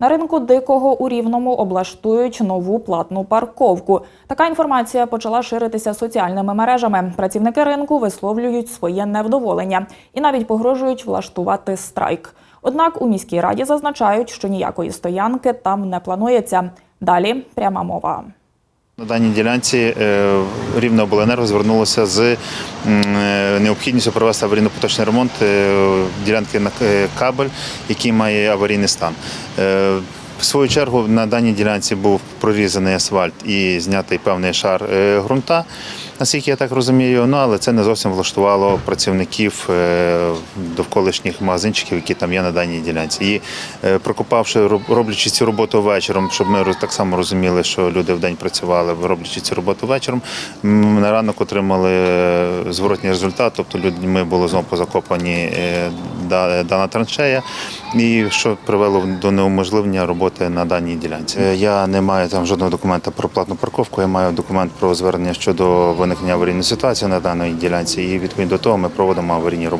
На ринку дикого у Рівному облаштують нову платну парковку. Така інформація почала ширитися соціальними мережами. Працівники ринку висловлюють своє невдоволення і навіть погрожують влаштувати страйк. Однак у міській раді зазначають, що ніякої стоянки там не планується. Далі пряма мова. На даній ділянці е, Рівнеобленерго звернулося з е, необхідністю провести аварійно-поточний ремонт е, ділянки на кабель, який має аварійний стан. В свою чергу на даній ділянці був прорізаний асфальт і знятий певний шар е, ґрунта, наскільки я так розумію. Ну але це не зовсім влаштувало працівників е, довколишніх магазинчиків, які там є на даній ділянці. І е, прокопавши, роблячи цю роботу вечором, щоб ми так само розуміли, що люди вдень працювали, роблячи цю роботу вечором, м, на ранок отримали зворотній результат, тобто людьми було знову позакопані дана траншея, і що привело до неуможливлення роботи на даній ділянці. Е, Я не маю там жодного документа про платну парковку, я маю документ про звернення щодо виникнення аварійної ситуації на даній ділянці, і відповідно до того ми проводимо аварійні роботи.